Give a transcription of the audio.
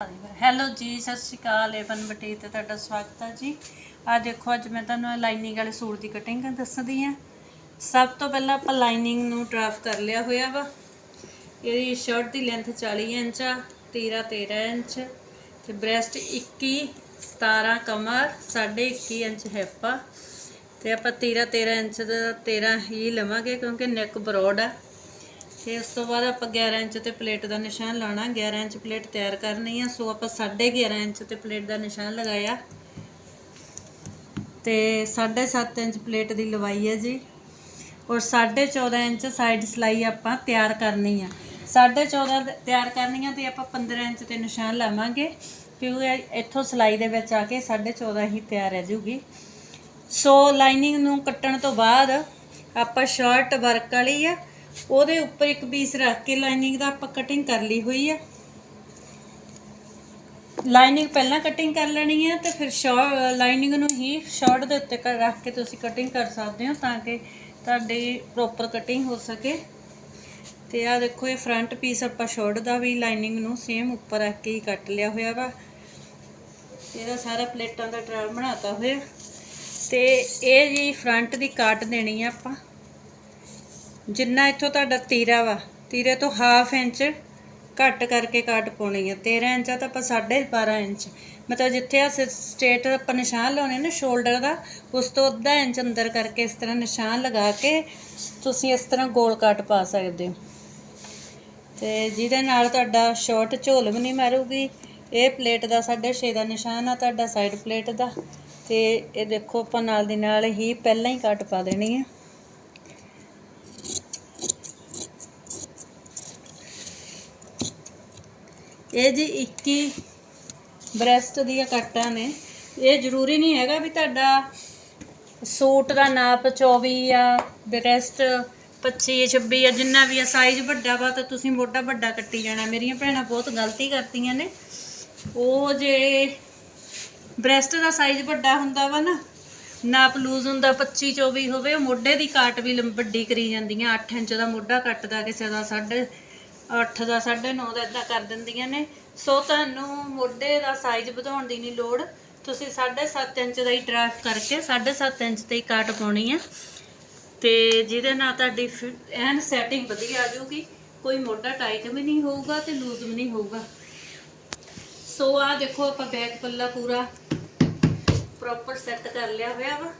Hello ਜੀ, ਸਤਿ ਸ਼੍ਰੀ ਅਕਾਲ Avon ਬਟੀ ਤੇ ਤੁਹਾਡਾ ਸਵਾਗਤ ਹੈ ਜੀ। ਆ ਦੇਖੋ, ਅੱਜ ਮੈਂ ਤੁਹਾਨੂੰ ਲਾਈਨਿੰਗ ਵਾਲੇ ਸੂਟ ਦੀ ਕਟਿੰਗ ਦੱਸਦੀ ਆ ਸਭ ਤੋਂ ਪਹਿਲਾਂ ਆਪਾਂ ਲਾਈਨਿੰਗ ਨੂੰ ਡਰਾਫਟ ਕਰ ਲਿਆ ਹੋਇਆ ਵਾ। ਇਹਦੀ ਸ਼ਰਟ ਦੀ ਲੈਂਥ 40 ਇੰਚ ਆ, ਤੀਰਾ 13 ਇੰਚ। ਤੇ ਬ੍ਰੈਸਟ 21 17 ਕਮਰ 21.5 ਇੰਚ ਹਿੱਪ ਆ। ਤੇ ਆਪਾਂ ਤੀਰਾ 13 ਇੰਚ ਦਾ 13 ਹੀ ਲਵਾਂਗੇ, ਕਿਉਂਕਿ ਨੈਕ ਬਰੋਡ ਆ। ਤੇ ਉਸ ਤੋਂ ਬਾਅਦ ਆਪਾਂ 11 ਇੰਚ ਤੇ ਪਲੇਟ ਦਾ ਨਿਸ਼ਾਨ ਲਾਣਾ 11 ਇੰਚ ਪਲੇਟ ਤਿਆਰ ਕਰਨੀ ਆ। ਸੋ ਆਪਾਂ 11.5 ਇੰਚ ਤੇ ਪਲੇਟ ਦਾ ਨਿਸ਼ਾਨ ਲਗਾਇਆ। ਤੇ 7.5 ਇੰਚ ਪਲੇਟ ਦੀ ਲਵਾਈ ਹੈ ਜੀ। ਔਰ 14.5 ਇੰਚ ਸਾਈਡ ਸਲਾਈ ਆਪਾਂ ਤਿਆਰ ਕਰਨੀ ਆ। 14.5 ਤਿਆਰ ਕਰਨੀ ਆ ਤੇ ਆਪਾਂ 15 ਇੰਚ ਤੇ ਨਿਸ਼ਾਨ ਲਾਵਾਂਗੇ। ਕਿਉਂਕਿ ਇੱਥੋਂ ਸਲਾਈ ਦੇ ਵਿੱਚ ਆ ਕੇ 14.5 ਹੀ ਤਿਆਰ ਰਹਿ ਜੂਗੀ। ਸੋ ਲਾਈਨਿੰਗ ਨੂੰ ਕੱਟਣ ਤੋਂ ਬਾਅਦ ਆਪਾਂ ਸ਼ਾਰਟ ਵਰਕ ਵਾਲੀ ਆ। ਉਹਦੇ ਉੱਪਰ ਇੱਕ ਪੀਸ ਰੱਖ ਕੇ ਲਾਈਨਿੰਗ ਦਾ ਆਪਾਂ ਕਟਿੰਗ ਕਰ ਲਈ ਹੋਈ ਆ। ਲਾਈਨਿੰਗ ਪਹਿਲਾਂ ਕਟਿੰਗ ਕਰ ਲੈਣੀ ਹੈ ਤੇ ਫਿਰ ਸ਼ਾਰਟ ਲਾਈਨਿੰਗ ਨੂੰ ਹੀ ਸ਼ਾਰਟ ਦੇ ਉੱਤੇ ਰੱਖ ਕੇ ਤੁਸੀਂ ਕਟਿੰਗ ਕਰ ਸਕਦੇ ਹੋ ਤਾਂ ਕਿ ਤੁਹਾਡੀ ਪ੍ਰੋਪਰ ਕਟਿੰਗ ਹੋ ਸਕੇ। ਤੇ ਆ ਦੇਖੋ, ਇਹ ਫਰੰਟ ਪੀਸ ਆਪਾਂ ਸ਼ਾਰਟ ਦਾ ਵੀ ਲਾਈਨਿੰਗ ਨੂੰ ਸੇਮ ਉੱਪਰ ਰੱਖ ਕੇ ਹੀ ਕੱਟ ਲਿਆ ਹੋਇਆ ਵਾ। ਇਹਦਾ ਸਾਰਾ ਪਲੇਟਾਂ ਦਾ ਟਰਾਲ ਬਣਾਤਾ ਹੋਇਆ। ਤੇ ਇਹ ਜੀ ਫਰੰਟ ਦੀ ਕਾਟ ਦੇਣੀ ਆ ਆਪਾਂ। ਜਿੰਨਾ ਇੱਥੋਂ ਤੁਹਾਡਾ ਤੀਰਾ ਵਾ, ਤੀਰੇ ਤੋਂ ਹਾਫ ਇੰਚ ਘੱਟ ਕਰਕੇ ਕਾਟ ਪਾਉਣੀ ਆ। 13 ਇੰਚ ਆ ਤਾਂ ਆਪਾਂ 12.5 ਇੰਚ। ਮਤਲਬ ਜਿੱਥੇ ਆ ਸਟੇਟ ਆਪਾਂ ਨਿਸ਼ਾਨ ਲਾਉਣੇ ਨੇ ਸ਼ੋਲਡਰ ਦਾ, ਉਸ ਤੋਂ ਅੱਧਾ ਇੰਚ ਅੰਦਰ ਕਰਕੇ ਇਸ ਤਰ੍ਹਾਂ ਨਿਸ਼ਾਨ ਲਗਾ ਕੇ ਤੁਸੀਂ ਇਸ ਤਰ੍ਹਾਂ ਗੋਲ ਕੱਟ ਪਾ ਸਕਦੇ ਹੋ। ਤੇ ਜਿਹਦੇ ਨਾਲ ਤੁਹਾਡਾ ਸ਼ਾਰਟ ਝੋਲ ਵੀ ਨਹੀਂ ਮਾਰੂਗੀ, ਇਹ ਪਲੇਟ ਦਾ 6.5 ਦਾ ਨਿਸ਼ਾਨ ਆ ਤੁਹਾਡਾ ਸਾਈਡ ਪਲੇਟ ਦਾ। ਤੇ ਇਹ ਦੇਖੋ ਆਪਾਂ ਨਾਲ ਦੀ ਨਾਲ ਹੀ ਪਹਿਲਾਂ ਹੀ ਕੱਟ ਪਾ ਦੇਣੀ ਹੈ ਇਹ ਜੀ 21 ਬ੍ਰੈਸਟ ਦੀਆਂ ਕੱਟਾਂ ਨੇ। ਇਹ ਜ਼ਰੂਰੀ ਨਹੀਂ ਹੈਗਾ ਵੀ ਤੁਹਾਡਾ ਸੂਟ ਦਾ ਨਾਪ 24 ਆ, ਬ੍ਰੈਸਟ 25 26 ਆ, ਜਿੰਨਾ ਵੀ ਆ ਸਾਈਜ਼ ਵੱਡਾ ਵਾ ਤਾਂ ਤੁਸੀਂ ਮੋਢਾ ਵੱਡਾ ਕੱਟੀ ਜਾਣਾ। ਮੇਰੀਆਂ ਭੈਣਾਂ ਬਹੁਤ ਗਲਤੀ ਕਰਦੀਆਂ ਨੇ। ਉਹ ਜੇ ਬ੍ਰੈਸਟ ਦਾ ਸਾਈਜ਼ ਵੱਡਾ ਹੁੰਦਾ ਵਾ ਨਾ, ਨਾਪ ਲੂਜ਼ ਹੁੰਦਾ 25 24 ਹੋਵੇ, ਉਹ ਮੋਢੇ ਦੀ ਕਾਟ ਵੀ ਲੰਬ- ਵੱਡੀ ਕਰੀ ਜਾਂਦੀਆਂ 8 ਇੰਚ ਦਾ ਮੋਢਾ ਕੱਟਦਾ, ਕਿਸੇ ਦਾ 8.5 ਦਾ 9.5 ਦਾ ਇਦਾਂ ਕਰ ਦਿੰਦੀਆਂ ਨੇ। ਸੋ ਤੁਹਾਨੂੰ ਮੋਢੇ ਦਾ ਸਾਈਜ਼ ਵਧਾਉਣ ਦੀ ਨਹੀਂ ਲੋੜ। ਤੁਸੀਂ 7.5 ਇੰਚ ਦਾ ਹੀ ਡਰਾਫਟ ਕਰਕੇ 7.5 ਇੰਚ ਤੇ ਹੀ ਕਾਟ ਪਾਉਣੀ ਆ। ਤੇ ਜਿਹਦੇ ਨਾਲ ਤੁਹਾਡੀ ਫਿ- ਐਨ ਸੈਟਿੰਗ ਵਧੀਆ ਆ ਜਾਊਗੀ। ਕੋਈ ਮੋਢਾ ਟਾਈਟ ਵੀ ਨਹੀਂ ਹੋਊਗਾ ਤੇ ਲੂਜ਼ ਵੀ ਨਹੀਂ ਹੋਊਗਾ। ਸੋ ਆ ਦੇਖੋ ਆਪਾਂ ਬੈਕ ਪੱਲਾ ਪੂਰਾ ਪ੍ਰੋਪਰ ਸੈੱਟ ਕਰ ਲਿਆ ਹੋਇਆ ਵਾ।